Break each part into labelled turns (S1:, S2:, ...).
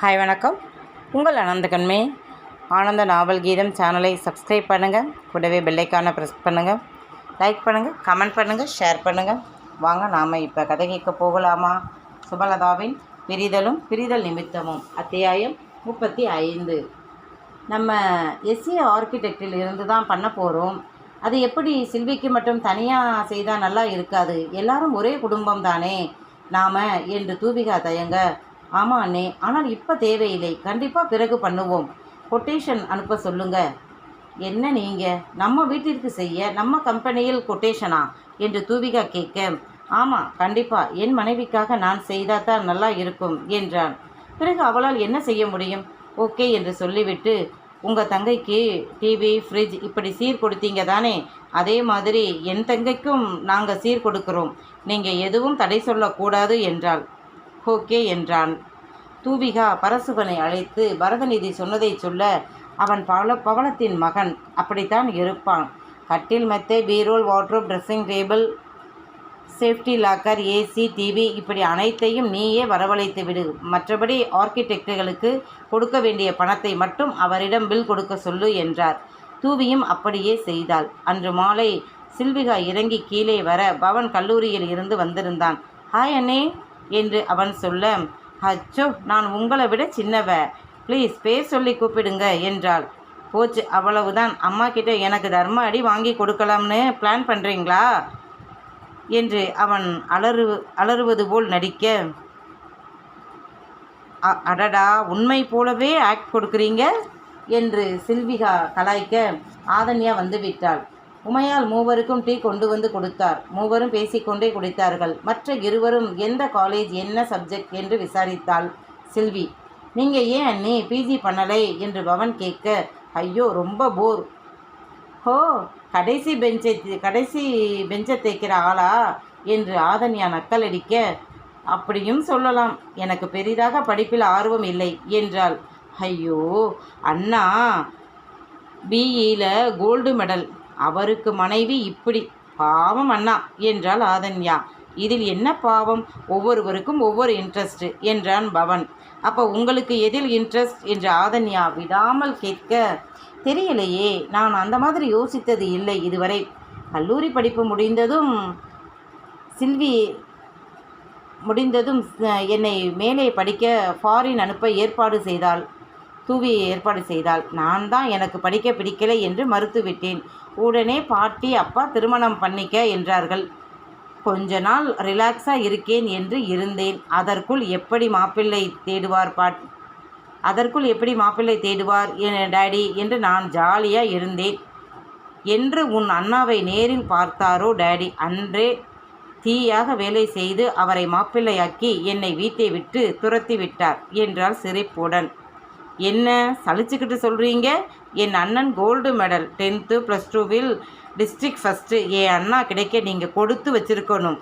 S1: Hi வணக்கம். உங்கள் ஆனந்தகன்மே ஆனந்த நாவல் கீதம் சேனலை சப்ஸ்கிரைப் பண்ணுங்கள் கூடவே பெல்லைக்கான ப்ரெஸ் பண்ணுங்கள் லைக் பண்ணுங்கள் கமெண்ட் பண்ணுங்கள் ஷேர் பண்ணுங்கள் வாங்க நாம் இப்போ கதை கேட்க போகலாமா? சுபலதாவின் பிரிதலும் பிரிதல் நிமித்தமும் அத்தியாயம் முப்பத்தி ஐந்து. நம்ம எஸ்சி ஆர்கிடெக்டில் இருந்து தான் பண்ண போகிறோம் அது எப்படி சில்விக்கு மட்டும் தனியாக செய்தால் நல்லா இருக்காது? எல்லாரும் ஒரே குடும்பம் தானே. நாம் என்று தூபிகா தயங்க ஆமாம் அண்ணே ஆனால் இப்போ தேவையில்லை. கண்டிப்பாக பிறகு பண்ணுவோம். கொட்டேஷன் அனுப்ப சொல்லுங்க. என்ன நீங்கள் நம்ம வீட்டிற்கு செய்ய நம்ம கம்பெனியில் கொட்டேஷனா என்று தூவிகா கேட்க ஆமாம் கண்டிப்பாக என் மனைவிக்காக நான் செய்தால் தான் நல்லா இருக்கும் என்றான். பிறகு அவளால் என்ன செய்ய முடியும்? ஓகே என்று சொல்லிவிட்டு உங்கள் தங்கைக்கு டிவி ஃப்ரிட்ஜ் இப்படி சீர் கொடுத்தீங்க தானே? அதே மாதிரி என் தங்கைக்கும் நாங்கள் சீர் கொடுக்கிறோம். நீங்கள் எதுவும் தடை சொல்லக்கூடாது என்றாள். ஓகே என்றான். தூவிகா பரசுவனை அழைத்து பரதநிதி சொன்னதை சொல்ல அவன் பவள பவளத்தின் மகன். அப்படித்தான் இருப்பான். கட்டில் மெத்தை பீரோல் wardrobe dressing table safety locker AC TV இப்படி அனைத்தையும் நீயே வரவழைத்து விடு. மற்றபடி ஆர்கிடெக்டுகளுக்கு கொடுக்க வேண்டிய பணத்தை மட்டும் அவரிடம் பில் கொடுக்க சொல்லு என்றார். தூவியும் அப்படியே செய்தாள். அன்று மாலை சில்விகா இறங்கி கீழே வர பவன் கல்லூரியில் இருந்து வந்திருந்தான். ஹாய் அண்ணே. என்று அவன் சொல்ல அச்சோ நான் உங்களை விட சின்னவ. ப்ளீஸ் பேர் சொல்லி கூப்பிடுங்க என்றாள். போச்சு அவ்வளவுதான். அம்மா கிட்ட எனக்கு தர்ம அடி வாங்கி கொடுக்கலாம்னு பிளான் பண்ணுறீங்களா என்று அவன் அலறு அலறுவது போல் நடிக்க "அ- அடடா உண்மை போலவே ஆக்ட் கொடுக்குறீங்க? என்று சில்விகா கலாய்க்க ஆதன்யா வந்து விட்டாள். உமையால் மூவருக்கும் டீ கொண்டு வந்து கொடுத்தார். மூவரும் பேசிக்கொண்டே குடித்தார்கள். மற்ற இருவரும் எந்த காலேஜ் என்ன சப்ஜெக்ட் என்று விசாரித்தாள். சில்வி நீங்கள் ஏன் அண்ணி பிஜி பண்ணலை? என்று பவன் கேட்க ஐயோ ரொம்ப போர். ஹோ கடைசி பெஞ்சை கடைசி பெஞ்சை தேய்க்கிற ஆளா? என்று ஆதன்யா நக்கலடிக்க அப்படியும் சொல்லலாம். எனக்கு பெரிதாக படிப்பில் ஆர்வம் இல்லை என்றாள். ஐயோ அண்ணா பிஇயில் கோல்டு மெடல் அவருக்கு மனைவி இப்படி பாவம் அண்ணா என்றாள் ஆதன்யா. இதில் என்ன பாவம்? ஒவ்வொருவருக்கும் ஒவ்வொரு இன்ட்ரெஸ்ட் என்றான் பவன். அப்போ உங்களுக்கு எதில் இன்ட்ரெஸ்ட் என்று ஆதன்யா விடாமல் கேட்க தெரியலையே நான் அந்த மாதிரி யோசித்தது இல்லை இதுவரை. கல்லூரி படிப்பு முடிந்ததும் சில்வி முடிந்ததும் என்னை மேலே படிக்க ஃபாரின் அனுப்ப ஏற்பாடு செய்தாள். தூவி ஏற்பாடு செய்தாள். நான் தான் எனக்கு படிக்க பிடிக்கலை என்று மறுத்துவிட்டேன். உடனே பாட்டி அப்பா திருமணம் பண்ணிக்க என்றார்கள். கொஞ்ச நாள் ரிலாக்ஸாக இருக்கேன் என்று இருந்தேன். அதற்குள் எப்படி மாப்பிள்ளை தேடுவார் பாட் அதற்குள் எப்படி மாப்பிள்ளை தேடுவார் என் டேடி? என்று நான் ஜாலியாக இருந்தேன். என்று உன் அண்ணாவை நேரில் பார்த்தாரோ டேடி? அன்றே தீயாக வேலை செய்து அவரை மாப்பிள்ளையாக்கி என்னை வீட்டை விட்டு துரத்தி விட்டார் என்றாள் சிரிப்புடன். என்ன சலிச்சுக்கிட்டு சொல்கிறீங்க என் அண்ணன் கோல்டு மெடல் டென்த்து ப்ளஸ் டூவில் டிஸ்ட்ரிக்ட் ஃபஸ்ட்டு என் அண்ணா கிடைக்க நீங்கள் கொடுத்து வச்சிருக்கணும்.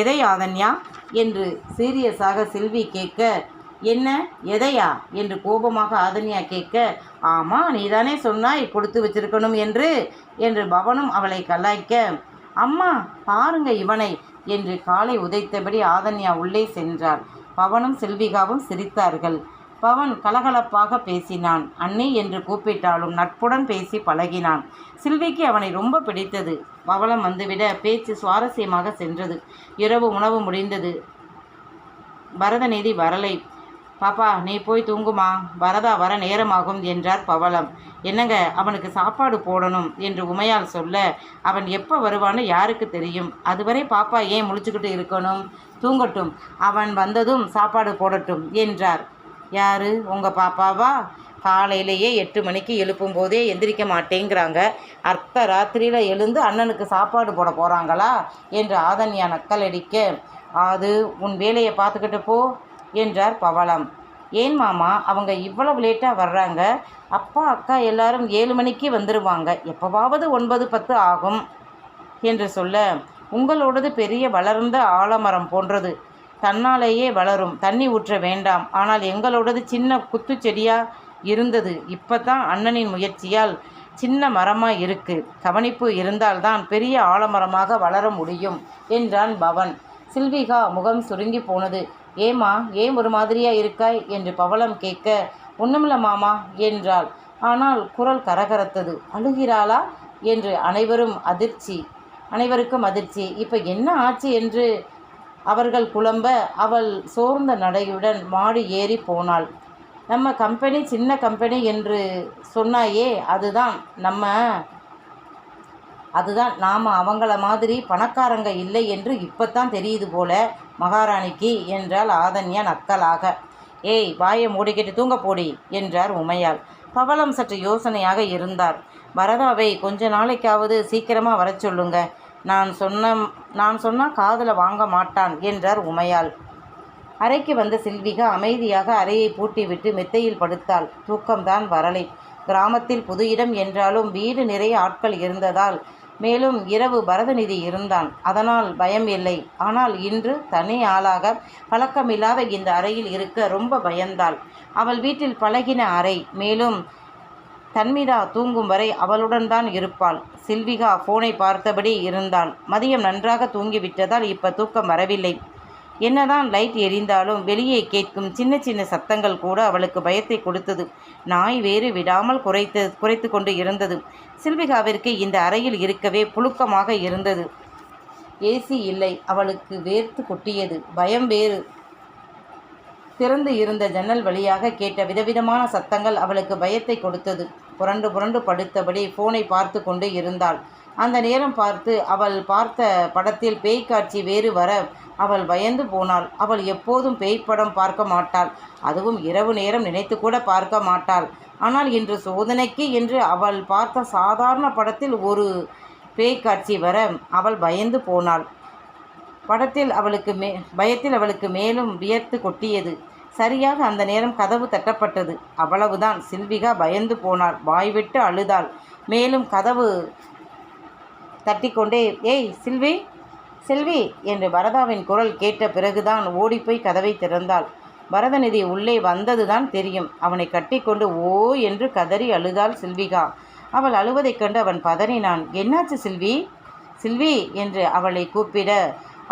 S1: எதை ஆதன்யா? என்று சீரியஸாக செல்வி கேட்க என்ன? எதையா? என்று கோபமாக ஆதன்யா கேட்க ஆமாம் நீதானே சொன்னாய் கொடுத்து வச்சிருக்கணும் என்று என்று பவனும் அவளை கலாய்க்க அம்மா பாருங்க இவனை என்று காலை உதைத்தபடி ஆதன்யா உள்ளே சென்றாள். பவனும் செல்விகாவும் சிரித்தார்கள். பவன் கலகலப்பாக பேசினான். அண்ணி என்று கூப்பிட்டாலும் நட்புடன் பேசி பழகினான். சில்விக்கு அவனை ரொம்ப பிடித்தது. பவளம் வந்துவிட பேச்சு சுவாரஸ்யமாக சென்றது. இரவு உணவு முடிந்தது. பரதநிதி வரலை. பாப்பா நீ போய் தூங்குமா? வரதா வர நேரமாகும் என்றார் பவளம். என்னங்க அவனுக்கு சாப்பாடு போடணும் என்று உமையால் சொல்ல அவன் எப்போ வருவான்னு யாருக்கு தெரியும்? அதுவரை பாப்பா ஏன் முழிச்சுக்கிட்டு இருக்கணும்? தூங்கட்டும். அவன் வந்ததும் சாப்பாடு போடட்டும் என்றார். யார்? உங்கள் பாப்பாவா? காலையிலேயே எட்டு மணிக்கு எழுப்பும் போதே எந்திரிக்க மாட்டேங்கிறாங்க. அர்த்த ராத்திரியில் எழுந்து அண்ணனுக்கு சாப்பாடு போட போகிறாங்களா என்று ஆதன்யா நக்கலடிக்க அது உன் வேலையை பார்த்துக்கிட்டு போ என்றார் பவளம். ஏன் மாமா? அவங்க இவ்வளவு லேட்டாக வர்றாங்க. அப்பா அக்கா எல்லாரும் ஏழு மணிக்கு வந்துடுவாங்க எப்போவாவது ஒன்பது பத்து ஆகும். என்று சொல்ல உங்களோடது பெரிய வளர்ந்த ஆலமரம் போன்றது. தன்னாலேயே வளரும். தண்ணி ஊற்ற வேண்டாம். ஆனால் எங்களோடது சின்ன குத்துச்செடியாக இருந்தது. இப்போ தான் அண்ணனின் முயற்சியால் சின்ன மரமாக இருக்கு. கவனிப்பு இருந்தால்தான் பெரிய ஆலமரமாக வளர முடியும் என்றான் பவன். சில்விகா முகம் சுருங்கி போனது. ஏம்மா ஏன் ஒரு மாதிரியா இருக்காய்? என்று பவளம் கேட்க ஒண்ணுமில்ல மாமா என்றாள். ஆனால் குரல் கரகரத்தது. அழுகிறாளா? என்று அனைவரும் அதிர்ச்சி அனைவருக்கும் அதிர்ச்சி. இப்போ என்ன ஆச்சு? என்று அவர்கள் குழம்ப அவள் சோர்ந்த நடையுடன் மாடி ஏறி போனாள். நம்ம கம்பெனி சின்ன கம்பெனி என்று சொன்னாயே அதுதான் நம்ம அதுதான் நாம் அவங்கள மாதிரி பணக்காரங்க இல்லை என்று இப்போத்தான் தெரியுது போல மகாராணிக்கு என்றாள் ஆதன்யா நக்கலாக. ஏய் வாயை மூடிக்கிட்டு தூங்க போடி என்றார் உமையாள். பவளம் சற்று யோசனையாக இருந்தார். வரதாவை கொஞ்ச நாளைக்காவது சீக்கிரமாக வர சொல்லுங்க. நான் சொன்ன நான் சொன்னால் காதில் வாங்க மாட்டான் என்றார் உமையாள். அறைக்கு வந்த சில்விகா அமைதியாக அறையை பூட்டிவிட்டு மெத்தையில் படுத்தாள். தூக்கம்தான் வரலை. கிராமத்தில் புது இடம் என்றாலும் வீடு நிறைய ஆட்கள் இருந்ததால் மேலும் இரவு பரதநிதி இருந்தான். அதனால் பயம் இல்லை. ஆனால் இன்று தனி ஆளாக பழக்கமில்லாத இந்த அறையில் இருக்க ரொம்ப பயந்தாள். அவள் வீட்டில் பழகின அறை. மேலும் தன்மிதா தூங்கும் வரை அவளுடன் தான் இருப்பாள். சில்விகா போனை பார்த்தபடி இருந்தாள். மதியம் நன்றாக தூங்கிவிட்டதால் இப்ப தூக்கம் வரவில்லை. என்னதான் லைட் எரிந்தாலும் வெளியே கேட்கும் சின்ன சின்ன சத்தங்கள் கூட அவளுக்கு பயத்தை கொடுத்தது. நாய் வேறு விடாமல் குறைத்து குறைத்து கொண்டு இருந்தது. சில்விகாவிற்கு இந்த அறையில் இருக்கவே புழுக்கமாக இருந்தது. ஏசி இல்லை. அவளுக்கு வேர்த்து கொட்டியது. பயம் வேறு. திறந்து இருந்த ஜன்னல் வழியாக கேட்ட விதவிதமான சத்தங்கள் அவளுக்கு பயத்தை கொடுத்தது. புரண்டு புரண்டு படுத்தபடி ஃபோனை பார்த்து கொண்டு இருந்தாள். அந்த நேரம் பார்த்து அவள் பார்த்த படத்தில் பேய் காட்சி வேறு வர அவள் பயந்து போனாள். அவள் எப்போதும் பேய் படம் பார்க்க மாட்டாள். அதுவும் இரவு நேரம் நினைத்து கூட பார்க்க மாட்டாள். ஆனால் இன்று சோதனைக்கு என்று அவள் பார்த்த சாதாரண படத்தில் ஒரு பேய் காட்சி வர அவள் பயந்து போனாள். படத்தில் அவளுக்கு மே பயத்தில் அவளுக்கு மேலும் வியர்த்து கொட்டியது. சரியாக அந்த நேரம் கதவு தட்டப்பட்டது. அவ்வளவுதான். சில்விகா பயந்து போனாள். வாய்விட்டு அழுதாள். மேலும் கதவு தட்டிக்கொண்டே ஏய் சில்வி செல்வி என்று வரதாவின் குரல் கேட்ட பிறகுதான் ஓடிப்போய் கதவை திறந்தாள். பரதநிதி உள்ளே வந்ததுதான் தெரியும். அவனை கட்டிக்கொண்டு ஓ என்று கதறி அழுதாள் சில்விகா. அவள் அழுவதைக் கண்டு அவன் பதறினான். என்னாச்சு சில்வி? சில்வி என்று அவளை கூப்பிட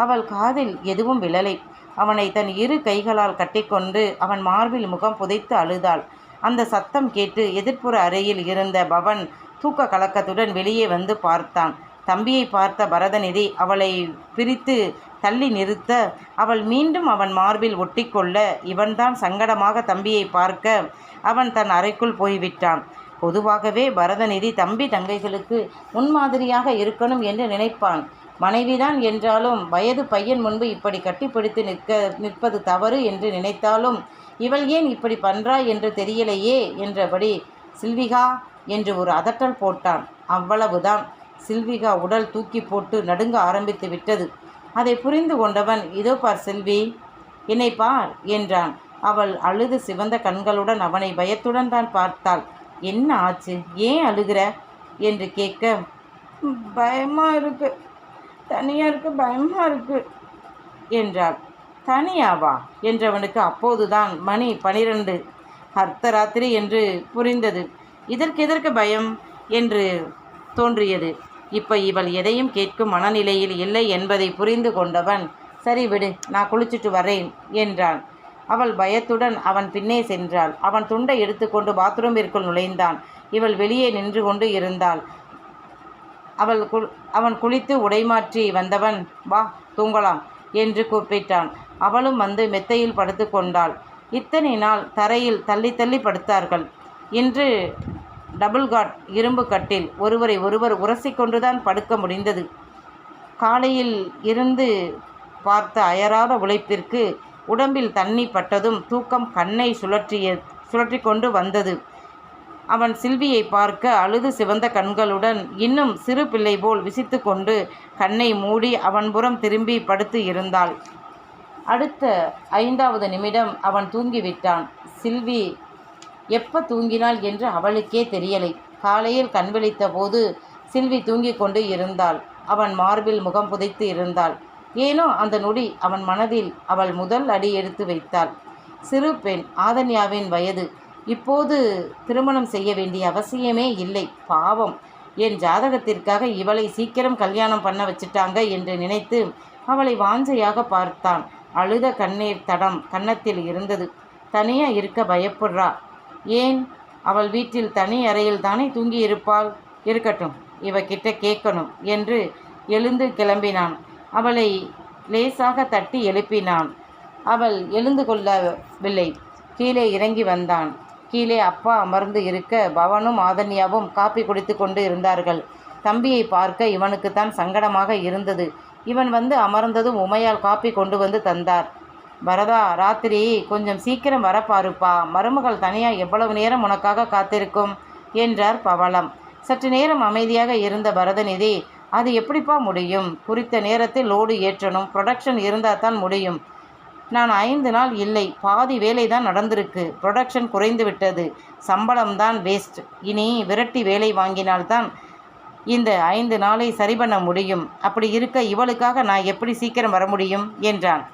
S1: அவள் காதில் எதுவும் விழலை. அவனை தன் இரு கைகளால் கட்டிக்கொண்டு அவன் மார்பில் முகம் புதைத்து அழுதாள். அந்த சத்தம் கேட்டு எதிர்ப்புற அறையில் இருந்த பவன் தூக்க கலக்கத்துடன் வெளியே வந்து பார்த்தான். தம்பியை பார்த்த பரதநிதி அவளை பிரித்து தள்ளி நிறுத்த அவள் மீண்டும் அவன் மார்பில் ஒட்டிக்கொள்ள இவன்தான் சங்கடமாக தம்பியை பார்க்க அவன் தன் அறைக்குள் போய்விட்டான். பொதுவாகவே பரதநிதி தம்பி தங்கைகளுக்கு முன்மாதிரியாக இருக்கணும் என்று நினைப்பான். மனைவிதான் என்றாலும் வயது பையன் முன்பு இப்படி கட்டிப்பிடித்து நிற்க நிற்பது தவறு என்று நினைத்தாலும் இவள் ஏன் இப்படி பண்றா என்று தெரியலையே என்றபடி சில்விகா என்று ஒரு அதட்டல் போட்டான். அவ்வளவுதான். சில்விகா உடல் தூக்கி போட்டு நடுங்க ஆரம்பித்து விட்டது. அதை புரிந்து கொண்டவன் இதோ பார் செல்வி என்னை பார் என்றான். அவள் அழுது சிவந்த கண்களுடன் அவனை பயத்துடன் தான் பார்த்தாள். என்ன ஆச்சு? ஏன் அழுகிற? என்று கேட்க பயமாக இருக்கு. தனியாக இருக்கு பயமாக இருக்கு என்றாள். தனியாவா? என்றவனுக்கு அப்போதுதான் மணி பனிரெண்டு. அர்த்தராத்திரி என்று புரிந்தது. இதற்கு எதற்கு பயம் என்று தோன்றியது. இப்போ இவள் எதையும் கேட்கும் மனநிலையில் இல்லை என்பதை புரிந்து கொண்டவன் சரி விடு நான் குளிச்சுட்டு வரேன் என்றான். அவள் பயத்துடன் அவன் பின்னே சென்றாள். அவன் துண்டை எடுத்துக்கொண்டு பாத்ரூமிற்குள் நுழைந்தான். இவள் வெளியே நின்று கொண்டு இருந்தாள். அவள் கு அவன் குளித்து உடைமாற்றி வந்தவன் வா தூங்கலாம் என்று கூப்பிட்டான். அவளும் வந்து மெத்தையில் படுத்து கொண்டாள். இத்தனை நாள் தரையில் தள்ளி தள்ளி படுத்தார்கள். இன்று டபுள் காட் இரும்பு கட்டில் ஒருவரை ஒருவர் உரசிக்கொண்டுதான் படுக்க முடிந்தது. காலையில் இருந்து பார்த்த அயராத உழைப்பிற்கு உடம்பில் தண்ணி பட்டதும் தூக்கம் கண்ணை சுழற்றிய சுழற்றி கொண்டு வந்தது. அவன் சில்வியை பார்க்க அழுது சிவந்த கண்களுடன் இன்னும் சிறு பிள்ளை போல் விசித்து கொண்டு கண்ணை மூடி அவன் புறம் திரும்பி படுத்து இருந்தாள். அடுத்த ஐந்தாவது நிமிடம் அவன் தூங்கிவிட்டான். சில்வி எப்போ தூங்கினாள் என்று அவளுக்கே தெரியலை. காலையில் கண் விழித்த போது சில்வி தூங்கிக் கொண்டு இருந்தாள். அவன் மார்பில் முகம் புதைத்து இருந்தாள். ஏனோ அந்த நொடி அவன் மனதில் அவள் முதல் அடி எடுத்து வைத்தாள். சிறு பெண் ஆதன்யாவின் வயது. இப்போது திருமணம் செய்ய வேண்டிய அவசியமே இல்லை. பாவம். என் ஜாதகத்திற்காக இவளை சீக்கிரம் கல்யாணம் பண்ண வச்சிட்டாங்க என்று நினைத்து அவளை வாஞ்சையாக பார்த்தான். அழுத கண்ணீர் தடம் கன்னத்தில் இருந்தது. தனியாக இருக்க பயப்படுறா. ஏன்? அவள் வீட்டில் தனி அறையில் தானே தூங்கி இருப்பாள் இருக்கட்டும் இவகிட்ட கேட்கணும் என்று எழுந்து கிளம்பினான். அவளை லேசாக தட்டி எழுப்பினான். அவள் எழுந்து கொள்ளவில்லை. கீழே இறங்கி வந்தான். கீழே அப்பா அமர்ந்து இருக்க பவனும் ஆதன்யாவும் காப்பி குடித்து கொண்டு இருந்தார்கள். தம்பியை பார்க்க இவனுக்குத்தான் சங்கடமாக இருந்தது. இவன் வந்து அமர்ந்ததும் உமையால் காப்பி கொண்டு வந்து தந்தார். பரதா ராத்திரி கொஞ்சம் சீக்கிரம் வரப்பாருப்பா. மருமகள் தனியாக எவ்வளவு நேரம் உனக்காக காத்திருக்கும்? என்றார் பவளம். சற்று நேரம் அமைதியாக இருந்த பரதநிதி அது எப்படிப்பா முடியும்? குறித்த நேரத்தில் லோடு ஏற்றணும். ப்ரொடக்ஷன் இருந்தால் தான் முடியும். நான் ஐந்து நாள் இல்லை. பாதி வேலை தான் நடந்திருக்கு. ப்ரொடக்ஷன் குறைந்து விட்டது. சம்பளம் தான் வேஸ்ட். இனி விரட்டி வேலை வாங்கினால்தான் இந்த ஐந்து நாளை சரி பண்ண முடியும். அப்படி இருக்க இவளுக்காக நான் எப்படி சீக்கிரம் வர முடியும்? என்றான்.